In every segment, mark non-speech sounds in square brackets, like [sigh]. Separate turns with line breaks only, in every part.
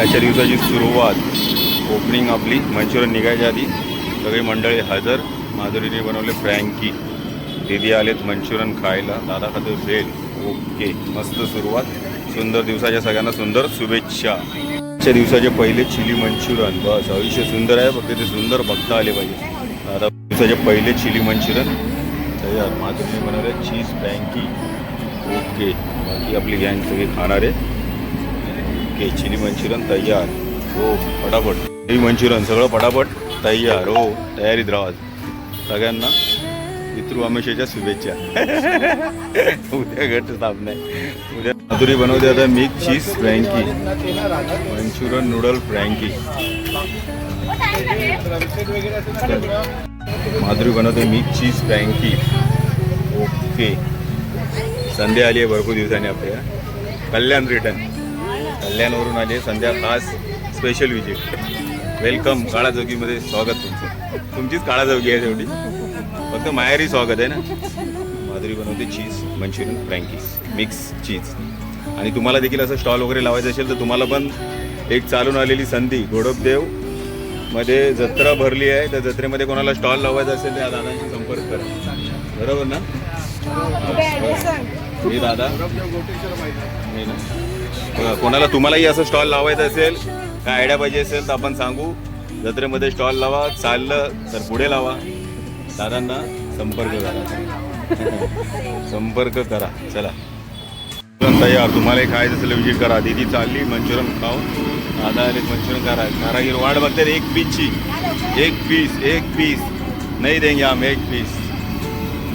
आजच्या दिवसाची सुरुवात ओपनिंग आपली मंचुरियन निघायच्या आधी सगळी मंडळी हजर माधुरीने बनवले फ्रँकी. दिदी आलेत मंचुरियन खायला दादा खातो भेल ओके मस्त सुरुवात. सुंदर दिवसाच्या सगळ्यांना सुंदर शुभेच्छा. आजच्या दिवसाचे पहिले चिली मंचुरियन. बस आयुष्य सुंदर आहे फक्त ते सुंदर बघता आले पाहिजे. दादा दिवसाचे पहिले चिली मंचुरियन. तयार माधुरीने बनवले चीज फ्रँकी. ओके बाकी आपली गँग सगळी खाणार आहे. ओके चिली मंचुरियन तयार. हो फटाफट. चिली मंचुरियन सगळं फटाफट तयार. हो तयारीत राहा सगळ्यांना पितृ अमेशाच्या शुभेच्छा. [laughs] उद्या घट स्थापना उद्या माधुरी बनवते आता मी cheese frankie. Manchurian noodle frankie. Madhuri बनवते मी चीज फ्रँकी. ओके. संध्या आली आहे भरपूर दिवसांनी आपल्या कल्याण रिटर्न कल्याणवरून आली. संध्या खास स्पेशल विजिट वेलकम काळाजोगीमध्ये स्वागत तुमचं. तुमचीच काळाजोगी आहे तेवढी. फक्त माहेरी स्वागत आहे ना? माधुरी बनवते cheese manchurian frankies mix cheese आणि तुम्हाला देखील असं स्टॉल वगैरे लावायचं असेल तर तुम्हाला पण एक चालून आलेली संधी गोडपदेवमध्ये जत्रा भरली आहे. त्या जत्रेमध्ये कोणाला स्टॉल लावायचा असेल तर या दादांशी संपर्क करा. बरोबर ना? मी दादा. मी ना. कोणाला तुम्हालाही असं स्टॉल लावायचं असेल काय आयडिया पाहिजे असेल तर आपण सांगू. जत्रेमध्ये स्टॉल लावा चाललं तर पुढे लावा. दादांना संपर्क करा. [laughs] संपर्क करा. चला. तयार तुम्हालाही खायचं असेल विजिट करा. दीदी चालली मंचुरन खाऊन. दादा आले मंचुरन करा. कारागीर वाट बघतात एक पीसची एक पीस एक पीस नाही देंगे हम एक पीस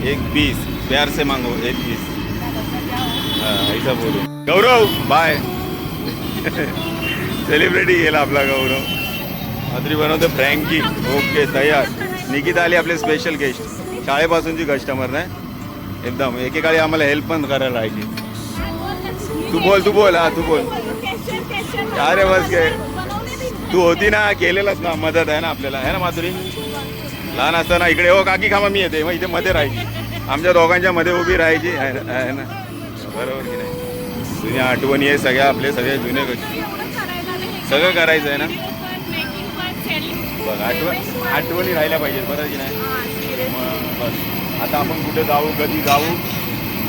एक पीस प्यार से मांगो एक पीस हां ऐसा बोलू. गौरव बाय [laughs] सेलिब्रिटी गेला आपला गौरव. माधुरी बनवते फ्रँकी. ओके तयार. निकिता आली आपले स्पेशल गेस्ट शाळेपासूनची कस्टमर नाही. एकदम. एकेकाळी आम्हाला हेल्प पण करायला राहायची तू बोल तू बोल. हा तू बोल. अरे बस काय तू होती ना केलेलंच ना. मदत आहे ना आपल्याला. आहे ना माधुरी? लहान असताना इकडे हो काकी खामा मी येते. मग इथे मध्ये राहायची आमच्या दोघांच्या मध्ये उभी राहायची. आहे ना? बरोबर की नाही? जुन्या आठवणी आहे सगळ्या आपले सगळे जुने सगळं करायचं आहे ना? बघ आठवण आठवणी राहिल्या पाहिजेत बरं की नाही? मग बस. आता आपण कुठे जाऊ कधी जाऊ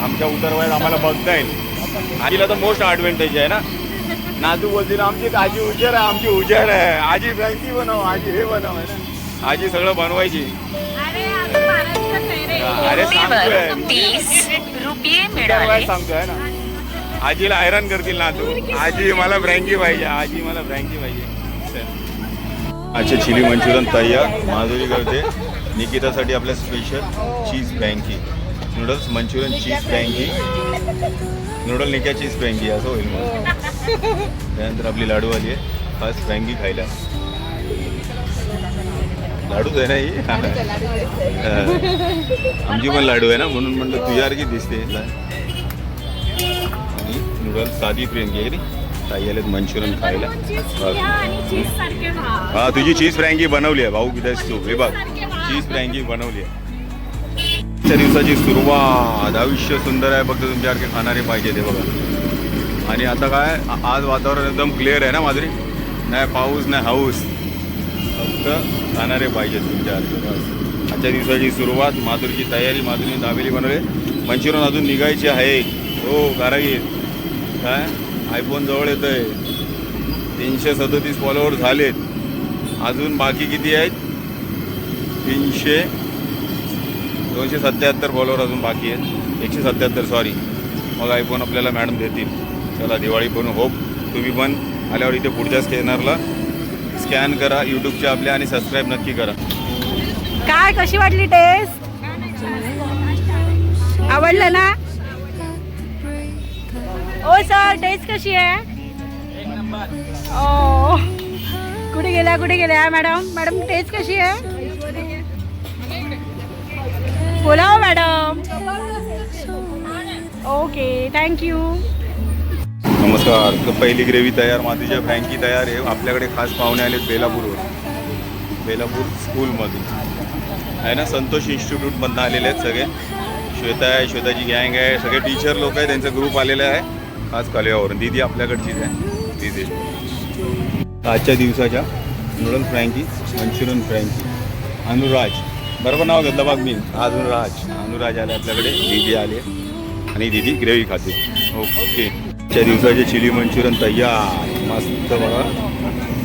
आमच्या उतरवयात आम्हाला बघता येईल. आजीला तर मोस्ट ॲडव्हान्टेज आहे ना? नातू बोलतील आमची आजी हुशार आहे आमची हुशार आहे. आजी फ्रँकी बनव आजी हे बनव आहे ना? आजी सगळं बनवायची. अरे सांगतोय. सांगतोय ना? आजीला हैराण करतील ना तू. आजी मला फ्रँकी पाहिजे आजी मला फ्रँकी पाहिजे. अच्छा चिली मंचुरियन तयार माधुरी करते निकितासाठी आपल्या special cheese frankie noodles manchurian cheese frankie noodle Nikya cheese frankie असं होईल मग. त्यानंतर आपली लाडू आली आहे. खास फ्रँकी खायला. लाडूच आहे ना ही. आमची पण लाडू आहे ना म्हणून म्हणलं तुझ्यासारखी दिसते नूडल्स साधी फ्रँकी आहे रे ताई आलेत मंचुरियन खायला. हा तुझी चीज फ्रँकी बनवली आहे भाऊ किती तू. हे बघ चीज फ्रँकी बनवली आहे. आजच्या दिवसाची सुरुवात. आयुष्य सुंदर आहे फक्त तुमच्यासारखे खाणारे पाहिजे ते बघा. आणि आता काय आज वातावरण एकदम क्लिअर आहे ना माधुरी? नाही पाऊस नाही हाऊस. फक्त खाणारे पाहिजेत तुमच्यासारखे बस. आजच्या दिवसाची सुरुवात माधुरीची तयारी माधुरीने दाबेली बनवले. मंचुरियन अजून निघायची आहे. हो कारागीर काय? आयफोन जवळ येत आहे तीनशे सदतीस फॉलोअर झालेत. अजून बाकी किती आहेत? तीनशे दोनशे सत्याहत्तर फॉलोअर अजून बाकी आहेत. एकशे सत्याहत्तर सॉरी मग आयफोन आपल्याला मॅडम देतील. चला दिवाळी पण होप. तुम्ही पण आल्यावर इथे पुढच्या स्कॅनरला स्कॅन करा यूट्यूबच्या आपल्या आणि सबस्क्राईब नक्की करा.
काय कशी वाटली टेस्ट आवडलं ना? सर टेस्ट कशी आहे? ओ कुठे गेल्या कुठे गेल्या मॅडम मॅडम टेस्ट कशी आहे? बोला हो मॅडम ओके थँक्यू
नमस्कार तर पहिली ग्रेव्ही तयार मातीच्या फ्रँकी तयार आहे. आपल्याकडे खास पाहुणे आलेत बेलापूरवर बेलापूर स्कूलमधून. आहे ना संतोष इन्स्टिट्यूटमधनं आलेले आहेत सगळे. श्वेता आहे श्वेताची गँग आहे. सगळे टीचर लोक आहे त्यांचा ग्रुप आलेला आहे. खास कालव्यावरून दीदी आपल्याकडचीच आहे. दीदी. आजच्या दिवसाच्या noodle frankie manchurian frankie. Anuraj. बरोबर नाव घेतलं बाग मी. अनुराज. अनुराज आले आपल्याकडे. दीदी आले. आणि दीदी ग्रेव्ही खाते. ओके. आजच्या दिवसाचे चिली मंचुरियन तयार. मस्त बघा.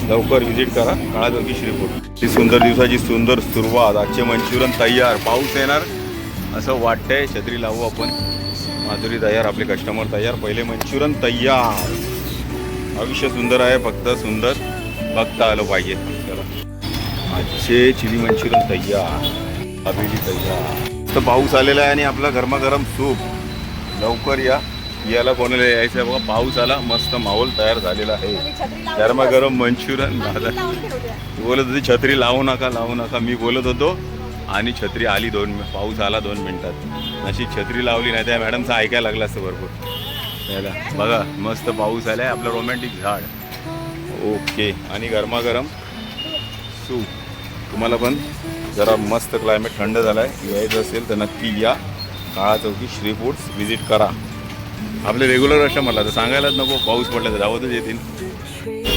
लवकर व्हिजिट करा. काळाचौकी श्रीपूर. ही सुंदर दिवसाची सुंदर सुरुवात. आजचे मंचुरियन तयार. पाऊस येणार. असं वाटतंय. छत्री लावू आपण. माधुरी तयार आपले कस्टमर तयार. पहिले मंचुरियन तयार. आयुष्य सुंदर आहे फक्त सुंदर बघता आलं पाहिजे. चला. आजचे चिली मंचुरियन तयार. दाबेली तयार. तर पाऊस आलेला आहे आणि आपला गरमागरम सूप. लवकर या. याला कोणाला यायचं आहे बघा पाऊस आला मस्त माहोल तयार झालेला आहे. गरमागरम मंचुरियन झालं बोलत होती छत्री लावू नका लावू नका. मी बोलत होतो आणि छत्री आली दोन पाऊस आला दोन मिनिटात. अशी छत्री लावली नाही त्या मॅडमचं ऐकायला लागलं असतं भरपूर. त्याला बघा मस्त पाऊस आलाय आपलं रोमॅन्टिक झाड. ओके आणि गरमागरम सूप तुम्हाला पण जरा मस्त क्लायमेट थंड झालाय. यायचं असेल तर नक्की या. काळा चौकी श्री फूड्स व्हिजिट करा. आपले रेग्युलर कस्टमरला तर सांगायलाच नको पाऊस पडला तर धावतच येतील.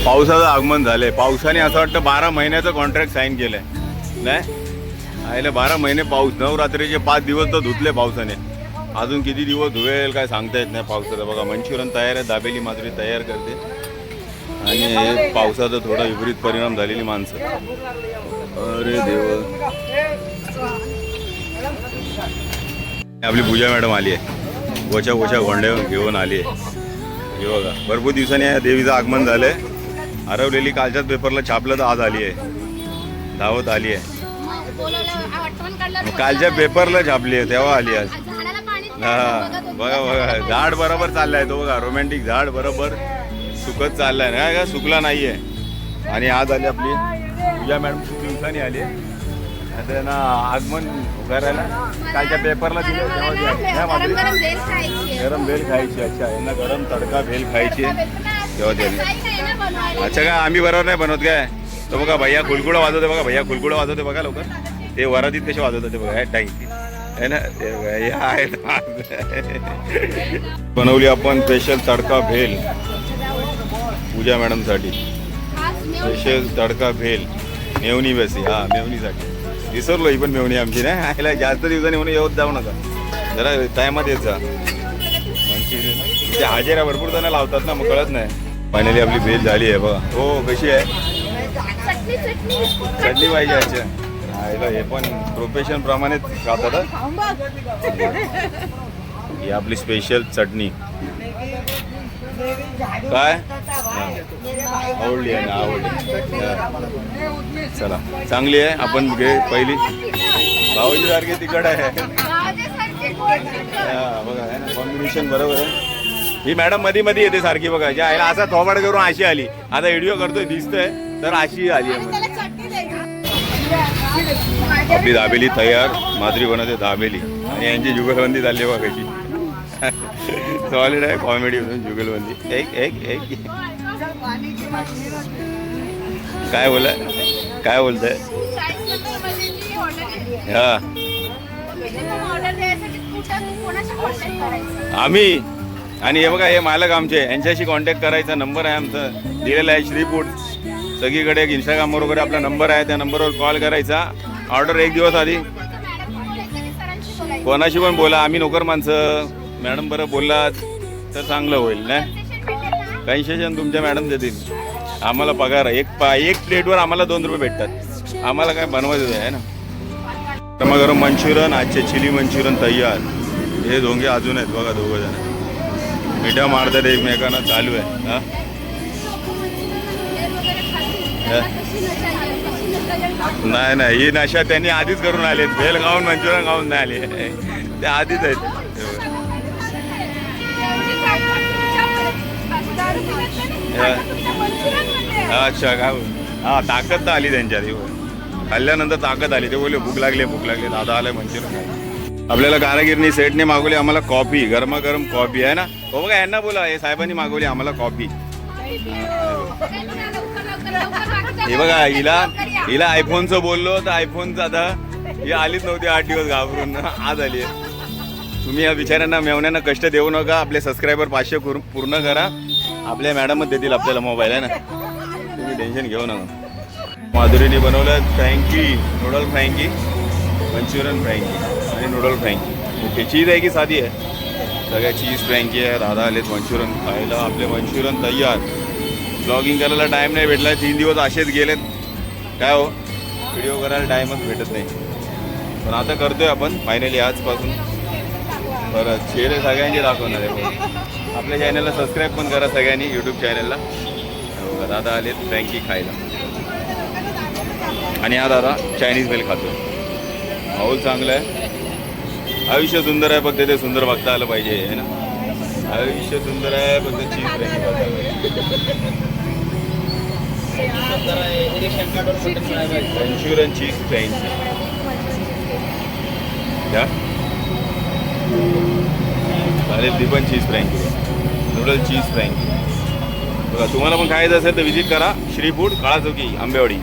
पावसाचं आगमन झालंय. पावसाने असं वाटतं बारा महिन्याचं कॉन्ट्रॅक्ट साईन केलंय. नाही? आयले बारा महिने पाऊस नवरात्रीचे पाच दिवस तर धुतले पावसाने. अजून किती दिवस धुवेल काय सांगता येत नाही पावसाचं. बघा मंचुरियन तयार आहे दाबेली माधुरी तयार करते. आणि हे पावसाचा थोडा विपरीत परिणाम झालेली माणसं. अरे देव. आपली पूजा मॅडम आली आहे. गोच्या गोच्या गोंड्या घेऊन आली आहे. हे बघा भरपूर दिवसांनी या देवीचं आगमन झालंय. हरवलेली कालच्याच पेपरला छापलं तर आज आली आहे. धावत आली आहे. कालच्या पेपरला छापली आहे तेव्हा आली आज. हा बघा बघा झाड बरोबर चाललाय तो बघा रोमॅन्टिक झाड बरोबर सुकत चाललाय. ना का? सुकला नाहीये. आणि आज आली आपली पूजा मॅडम खूप दिवसांनी आली आता ना आगमन करायला कालच्या पेपरला दिले तेव्हा? गरम भेल खायची अच्छा. यांना गरम तडका भेल खायची. तेव्हा आली अच्छा काय? आम्ही बरोबर नाही बनवत काय? तो बघा भैया खुलकुडा वाजवते बघा भैया खुलकुडा वाजवते बघा लवकर. ते वरातीत कसे वाजवतात ते बघा टाईम आहे ना ते बघा, बनवली आपण स्पेशल तडका भेल. पूजा मॅडमसाठी. स्पेशल तडका भेल. मेवणी बेसी हा मेवणीसाठी. विसरलो ही पण मेवणी आमची नाही आयला जास्त दिवसांनी म्हणून येऊन जाऊ नका. जरा टायमात येत जा. म्हणजे हाजेरा भरपूर जण लावतात ना मग कळत नाही. फायनली आपली भेल झाली आहे बघा. हो कशी आहे? चटणी पाहिजे अच्छा आयला हे पण प्रोफेशन प्रमाणेच खातात ही. आपली स्पेशल चटणी. काय? आवडली आहे ना आवडली. चला चांगली आहे. आपण घे पहिली. भाऊजी सारखी तिकड आहे. हा, बघा आहे ना कॉम्बिनेशन बरोबर आहे. ही मॅडममध्ये मध्ये येते सारखी बघा. ज्या आईला असा थोबाड करून अशी आली. आता व्हिडिओ करतोय दिसतोय तर अशी आली आहे. आपली दाबेली तयार माधुरी बनवते दाबेली. आणि यांची जुगलबंदी चालली बघायची कशी. सॉलिड आहे कॉमेडी म्हणून जुगलबंदी. एक एक एक. काय बोला काय बोलताय? हा. आम्ही. आणि हे बघा हे मालक आमचे. यांच्याशी कॉन्टॅक्ट करायचा नंबर आहे आमचा. दिलेला आहे श्रीपूट सगळीकडे सगळीकडे इंस्टाग्रामवर वगैरे आपला नंबर आहे त्या नंबरवर कॉल करायचा. ऑर्डर एक दिवस आधी. कोणाशी पण बोला आम्ही नोकर माणसं. मॅडम बरं बोललात तर चांगलं होईल ना कन्सेशन तुमच्या मॅडम देतील. आम्हाला पगार एक पा एक प्लेटवर आम्हाला दोन रुपये भेटतात. आम्हाला काय बनवायचं आहे ना? गरम गरम मंचुरियन आजचे चिली मंचुरियन तयार. हे दोघे अजून आहेत बघा दोघं जण. मिठ्या मारतात एकमेकांना चालू आहे हां? नाही नाही ही नशा त्यांनी आधीच करून आलेत भेल खाऊन मंचुरियन म्हणजे खाऊन नाही आले. ते आधीच आहेत. अच्छा काय हा ताकद तर आली त्यांच्यात खाल्ल्यानंतर ताकद आली. ते बोलले भूक लागली भूक लागली. दादा आलं मंचुरियन आपल्याला कारागिरनी सेटने मागवली आम्हाला कॉफी गरमागरम कॉफी आहे ना? हो बघा यांना बोला. हे साहेबांनी मागवली आम्हाला कॉफी हे बघा हिला हिला आयफोनचं बोललो तर आयफोनचं आता ही आलीच नव्हती आठ दिवस घाबरून. आज आली आहे. तुम्ही या बिचाऱ्यांना मेवण्यांना कष्ट देऊ नका. आपले सबस्क्रायबर पाचशे करून पूर्ण करा. आपल्या मॅडमच देतील आपल्याला मोबाईल आहे ना? तुम्ही टेन्शन घेऊ नका. माधुरीने बनवलं frankie noodle frankie manchurian frankie आणि नूडल फ्रँकी ओके चीज आहे की साधी आहे? सगळ्या चीज फ्रँकी आहे. दादा आलेत मंचुरियन खायला. आपले मंचुरियन तयार. ब्लॉगिंग करायला टाईम नाही भेटला. तीन दिवस असेच गेलेत. काय हो? व्हिडिओ करायला टाईमच भेटत नाही. पण आता करतोय आपण फायनली आजपासून. बरं चेहरे सगळ्यांचे दाखवणार आहे आपल्या चॅनलला सबस्क्राईब पण करा सगळ्यांनी यूट्यूब चॅनलला हो, दादा आलेत फ्रँकी खायला. आणि हा दादा चायनीज बेल खातो माहोल चांगला आहे. आयुष्य सुंदर आहे फक्त ते सुंदर बघता आलं पाहिजे है ना? आयुष्य सुंदर आहे फक्त चीज फ्रँकी बघता इन्शुरन्सची पाहिजे चीज द्या चालेल ती पण cheese frank noodle cheese frank बघा तुम्हाला पण खायचं असेल तर व्हिजिट करा. श्री फूड काळा आंबेवाडी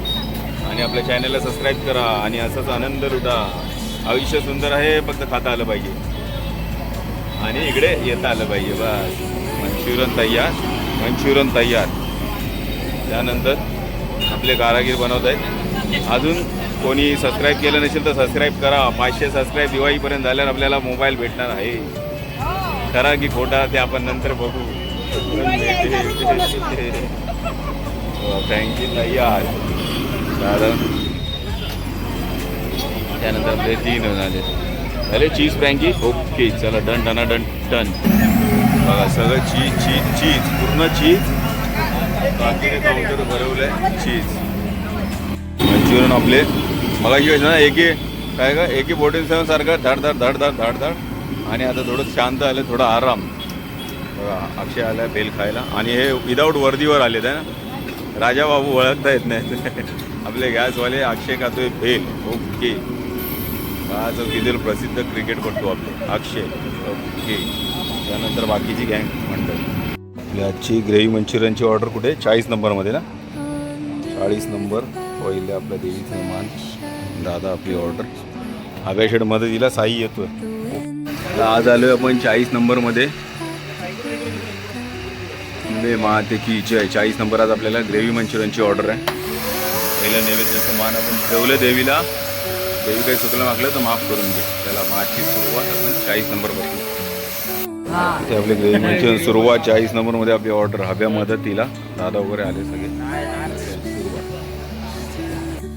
आणि आपल्या चॅनलला सबस्क्राईब करा. आणि असाच आनंद लुटा. आयुष्य सुंदर आहे फक्त खाता आलं पाहिजे. आणि इकडे येता आलं पाहिजे. बस. मंच्युरन तयार. मंच्युरन तयार. त्यानंतर आपले कारागीर बनवत आहेत. अजून कोणी सबस्क्राईब केलं नसेल तर सबस्क्राईब करा. पाचशे सबस्क्राईब दिवाळीपर्यंत झाल्यावर आपल्याला मोबाईल भेटणार आहे. खरा की खोटा ते आपण नंतर बघू. थँक्यू तयार. कारण त्यानंतर आपले तीन झाले. हॅलो चीज फ्रँकी ओके चला डन डना डन डन बघा सगळं चीज चीज चीज पूर्ण चीज बाकीने काउंटर आहे चीज मंचुरियन आपले मला की ना एके काय का एके फोर्टीन सेवन सारखं धड धड धड धड धड धड. आणि आता थोडं शांत आलं थोडं आराम. बघा अक्षय आलाय बेल खायला. आणि हे विदाऊट वर्दीवर आलेत आहे ना? राजा बाबू ओळखता येत नाहीत. [laughs] आपले गॅसवाले अक्षय खातोय बेल. ओके. हा चौकीतील प्रसिद्ध क्रिकेटपटू आपले. अक्षय. ओके. त्यानंतर बाकीची गँग म्हणतात. आजची ग्रेव्ही मंचुरियनची ऑर्डर कुठे चाळीस नंबरमध्ये ना? चाळीस नंबर पहिले आपल्या देवीचं मान. दादा आपली ऑर्डर. आव्या शेडमध्ये तिला साई येतोय. तर आज आलोय आपण चाळीस नंबरमध्ये. मे माते की जय. चाळीस नंबर आज आपल्याला ग्रेव्ही मंचुरियनची ऑर्डर आहे. पहिलं नैवेद्याचं मान आपण ठेवलं देवीला. देवी काही चुकलं मागलं तर माफ करून घे. त्याला मागची सुरुवात आपण चाळीस नंबरपासून ते आपले ग्रेव्ही मंचुरियन सुरुवात चाळीस नंबरमध्ये आपली ऑर्डर हव्या मदतीला दादा वगैरे आले सगळे.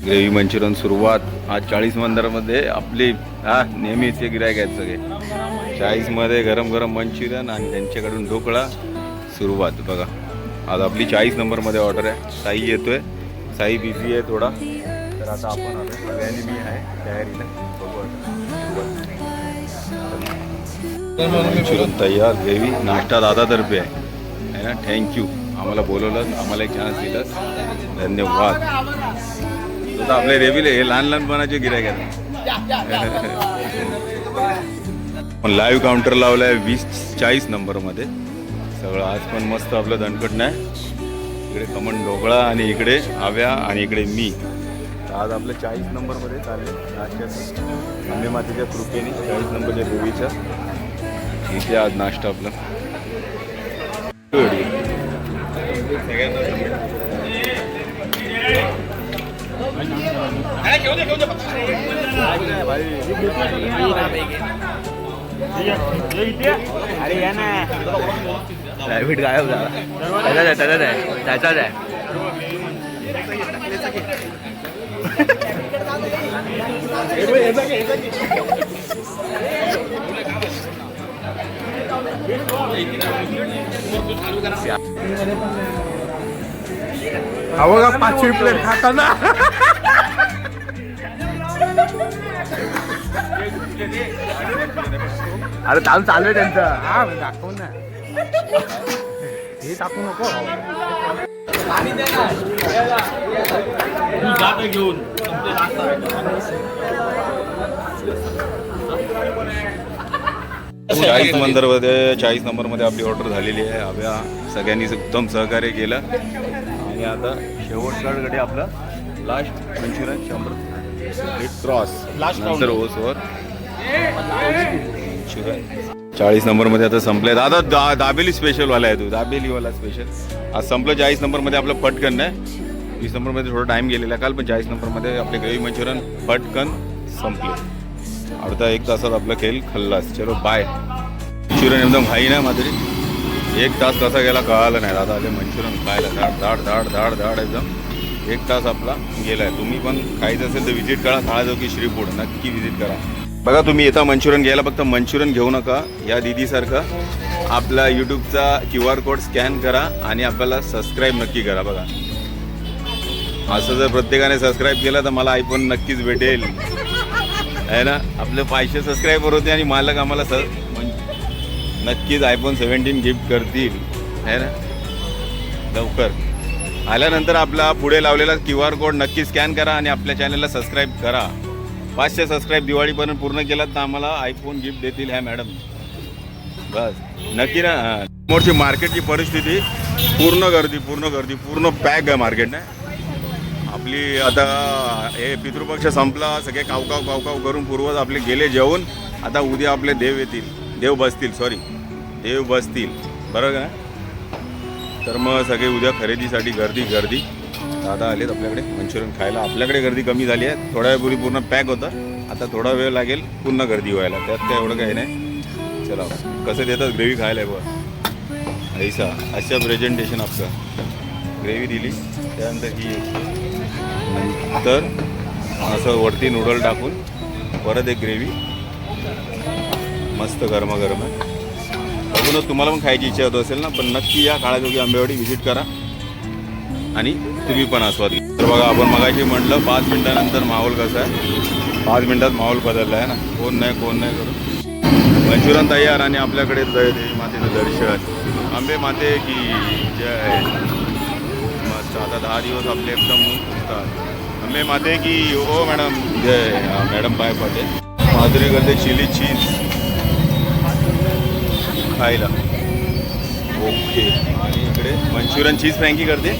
ग्रेव्ही मंचुरियन सुरुवात आज चाळीस मंदिरामध्ये आपली हा नेहमीचे गिरायक आहेत सगळे. चाळीसमध्ये गरम गरम मंचुरियन आणि त्यांच्याकडून ढोकळा सुरुवात बघा. आज आपली चाळीस नंबरमध्ये ऑर्डर आहे. साई येतोय. साई बिझी आहे थोडा. तर आता आपण आलो सगळ्यांनी मी आहे तयारीला. बघू आता तयार ग्रेव्ही नाश्ता दादातर्फे आहे. है ना? थँक्यू आम्हाला बोलवलं आम्हाला एक चान्स दिलं. धन्यवाद. आता आपले रेव्हिल हे लहान लहानपणाचे गिरायक आहेत. पण लाईव्ह काउंटर लावलं आहे वीस चाळीस नंबरमध्ये. सगळं आज पण मस्त आपलं दणकट नाही इकडे कमन ढोकळा आणि इकडे आव्या आणि इकडे मी. तर आज आपलं चाळीस नंबरमध्ये चालेल आजच्या आंबे मातेच्या कृपेने चाळीस नंबरच्या देवीच्या इथे आज नाश्ता आपला.
प्रायव्हेट गायब झाला. त्याचाच आहे त्याचाच आहे त्याचाच आहे.
अहो का पाचशे प्लेट खाताना
अरे काम चालू आहे त्यांचं.
हा दाखव ना हे टाकू नको.
चाळीस नंबरमध्ये चाळीस नंबरमध्ये आपली ऑर्डर झालेली आहे. हव्या सगळ्यांनी उत्तम सहकार्य केलं. आणि आता शेवटकडे आपलं. लास्ट मंचुरियन शंभर क्रॉस नंतर ओसवर चाळीस नंबरमध्ये आता संपलंय. दादा दा दाबेली स्पेशलवाला आहे तू. दाबेलीवाला स्पेशल आज संपलं चाळीस नंबरमध्ये आपलं पटकन आहे वीस नंबरमध्ये थोडा टाईम गेलेला काल पण चाळीस नंबरमध्ये आपले ग्रेव्ही मंचुरियन पटकन संपले. अर्धा एक तासात आपलं खेळ खल्लास चलो बाय मंचुरियन एकदम घाई ना माधुरी. एक तास कसा गेला कळालं नाही. दादा आले मंचुरियन खायला. धाड धाड धाड धाड धाड एकदम. एक तास आपला गेलाय. तुम्ही पण खायचं असेल तर व्हिजिट करा. काळाजो की श्रीफूड नक्की व्हिजिट करा. बघा तुम्ही येता मंचुरियन घ्यायला. फक्त मंचुरियन घेऊ नका. या दीदीसारखं. आपला यूट्यूबचा क्यू आर कोड स्कॅन करा आणि आपल्याला सबस्क्राईब नक्की करा. बघा. असं जर प्रत्येकाने सबस्क्राईब केलं तर मला आयफोन नक्कीच भेटेल. आहे ना? आपले पाचशे सबस्क्रायबर होते आणि मालक आम्हाला स नक्कीच आयफोन सेव्हन्टीन गिफ्ट करतील. आहे ना? लवकर. आल्यानंतर आपला पुढे लावलेला क्यू आर कोड नक्की स्कॅन करा आणि आपल्या चॅनलला सबस्क्राईब करा. पाचशे सबस्क्राईब दिवाळीपर्यंत पूर्ण केलात तर आम्हाला आयफोन गिफ्ट देतील ह्या मॅडम बस. नक्की ना समोरची मार्केटची परिस्थिती पूर्ण गर्दी पूर्ण गर्दी पूर्ण पॅक आहे मार्केट ना. आपली आता हे पितृपक्ष संपला सगळे कावकाव कावकाव करून पूर्वज आपले गेले जेवून आता उद्या आपले देव येतील. देव बसतील सॉरी देव बसतील. बरं का? तर मग सगळे उद्या खरेदीसाठी गर्दी गर्दी. दादा आलेत आपल्याकडे मंचुरियन खायला. आपल्याकडे गर्दी कमी झाली आहे. थोड्या वेळपूर्वी पूर्ण पॅक होतं. आता थोडा वेळ लागेल पुन्हा गर्दी व्हायला. त्यात काय एवढं काही नाही. चला कसं देतात? ग्रेव्ही खायला आहे बघ. ऐसा अशा प्रेझेंटेशन आपलं. ग्रेव्ही दिली. त्यानंतर ही तर असं वरती नूडल टाकून परत एक ग्रेव्ही मस्त गरमागरम आहे. बघूनच तुम्हाला पण खायची इच्छा होत असेल ना पण नक्की या काळाजोगी आंबेवाडी व्हिजिट करा. आणि तुम्ही पण आस्वाद घ्या. तर बघा आपण मगाशी म्हटलं पाच मिनटानंतर माहोल कसा आहे? पाच मिनटात माहोल बदलला आहे ना? कोण नाही कोण नाही करून मंचुरन तयार आणि आपल्याकडे जय देवी मातेचं दर्शन. आंबे माते की जय. मस्त आता दहा दिवस आपले एकदम फुगतात माते की ओ मॅडम जय मॅडम बाय पाटे माधुरी करते चिली चीज। खायला ओके। आणि इकडे मंचुरियन चीज फ्रँकी करते।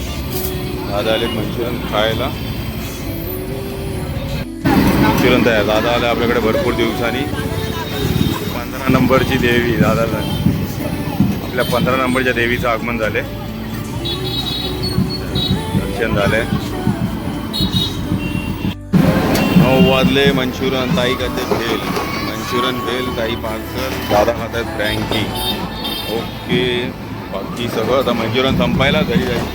दादा आले मंचुरियन खायला। मंचुरियन तयार। दादा आले आपल्याकडे भरपूर दिवसांनी। पंधरा नंबरची देवी दादाला आपल्या पंधरा नंबरच्या देवीचं आगमन झाले दर्शन झाले नऊ वाजले मंचुरियन ताई करते भेल. मंचुरियन भेल ताई पार्सल दादा खातात फ्रँकी ओके बाकी सगळं. आता मंचुरियन संपायला घरी जाईल.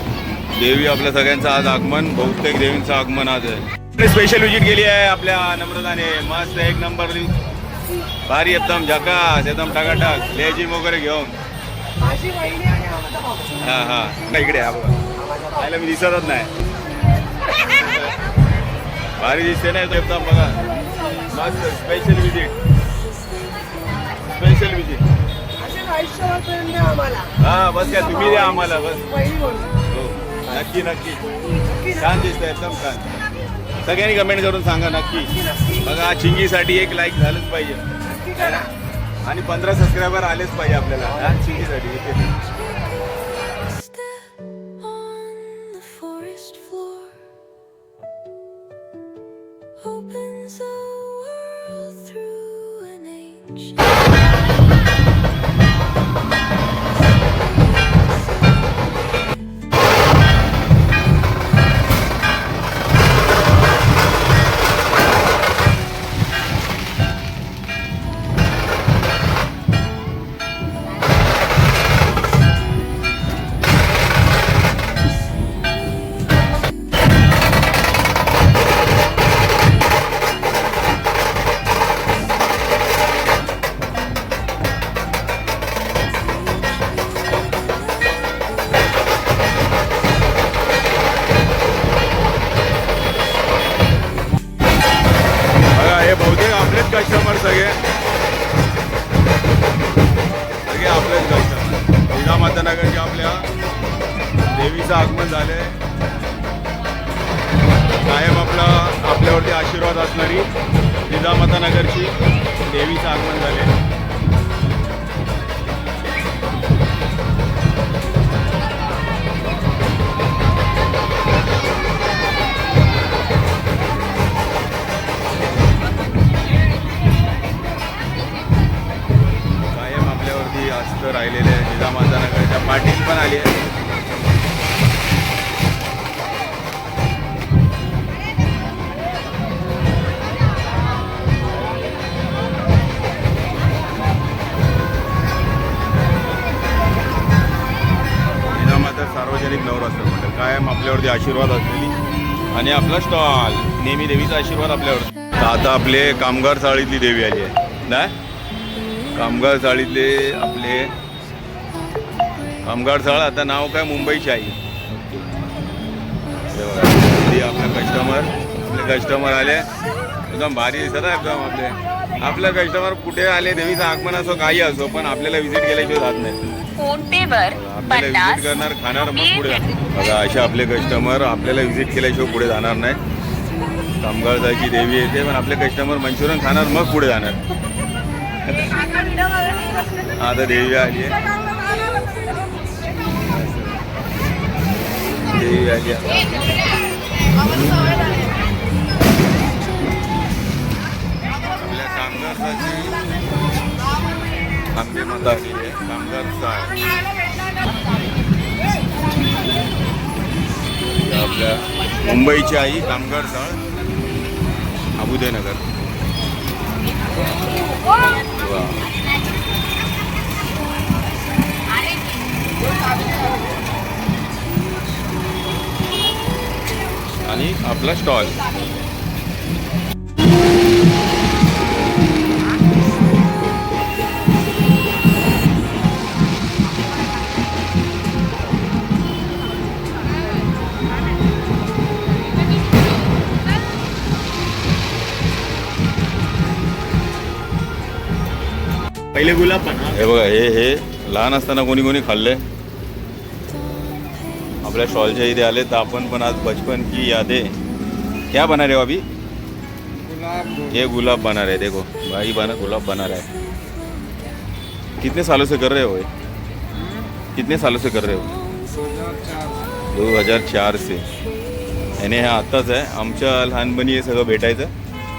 देवी आपल्या सगळ्यांचं आज आगमन बहुतेक देवींचं आगमन आज आहे. स्पेशल विजिट केली आहे आपल्या नम्रताने. मस्त एक नंबर भारी एकदम झकास एकदम टाकाटाक. लेजिम वगैरे घेऊन. हा हा. इकडे बघा. पाहायला मी दिसतच नाही. भारी दिसते ना एकदम बघा. मस्त स्पेशल विजिट स्पेशल विजिट हा बस काय तुम्ही द्या आम्हाला बस. हो नक्की नक्की. छान दिसतंय एकदम छान. सगळ्यांनी कमेंट करून सांगा नक्की. बघा चिंगीसाठी एक लाईक झालंच पाहिजे. आणि पंधरा सबस्क्रायबर आलेच पाहिजे आपल्याला. चिंगीसाठी आशीर्वाद असलेली. आणि आपला स्टॉल नेहमी देवीचा आशीर्वाद आपल्यावर. आता आपले कामगार चाळीतली देवी आली आहे. ना कामगार चाळीतले आपले कामगार चाळ आता नाव काय? मुंबईची आई आपला आपले कस्टमर आपले कस्टमर आले. एकदम भारी दिसत आहे एकदम आपले. आपले कस्टमर कुठे आले? देवीचं आगमन असो काही असो पण आपल्याला व्हिजिट केल्याशिवाय जात नाही.
फोन पे वर
आपल्याला व्हिजिट करणार खाणार मग पुढे. जाणार. बघा असे आपले कस्टमर आपल्याला व्हिजिट केल्याशिवाय पुढे जाणार नाही. कामगार जायची देवी येते पण आपले कस्टमर मंचुरियन खाणार मग पुढे जाणार. आता देवी आली आहे. देवी आली आहे. आपल्या कामगारसाठी आंबे माता आली आहे. कामगार आपल्या मुंबईची आई कामगार स्थळ अबुदयनगर आणि आपला स्टॉल.
पहिले गुलाब पण
हे. बघा हे हे लहान असताना कोणी कोणी खाल्ले आपल्या स्टॉलच्या इथे आले तर आपण पण आज बचपन की यादे. क्या बना रे हो अभी? ये गुलाब बना रहे देखो. भाई बना गुलाब बना रहा है. कितने सालों से कर रहे हो ये? कितने सालों से कर रहे हो? दो हजार चार से. याने हे आत्ताच आहे आमच्या लहानपणी हे सगळं भेटायचं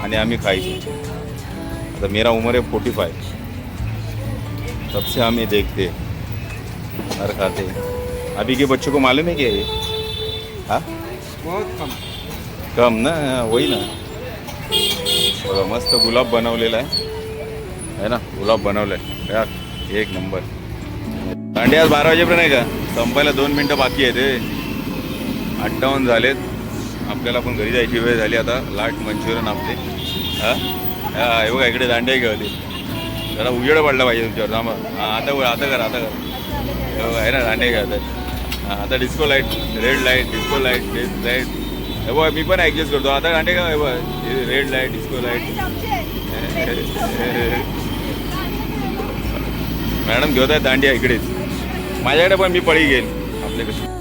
आणि आम्ही खायचो. आता मेरा उमर आहे फोर्टी फाय तब से हम ये देखते और खाते अभी के बच्चों को मालूम है क्या ये? हाँ?
बहुत कम।
कम ना वही ना। बघा मस्त गुलाब बनवलेला आहे है ना गुलाब बनवलाय या एक नंबर। दांडे आज बारा वाजेपर्यंत आहे का संपायला दोन मिनटं बाकी आहे ते अठ्ठावन्न झालेत आपल्याला पण घरी जायची वेळ झाली आता. लाट मंचुरियन आपले. हा? हा हे बघा इकडे दांडे घेवली जरा उजेड पडला पाहिजे तुमच्यावर. थांबा. हा आता आता करा आता करा. हो, आहे ना दांडे घ्या हा आता disco light red light disco light red light हे बघा मी पण ॲडजस्ट करतो. आता दांडे का हे बघा red light disco light madam घेत आहे दांडिया इकडेच. माझ्याकडे पण मी पळी घेईन. आपल्याकडे.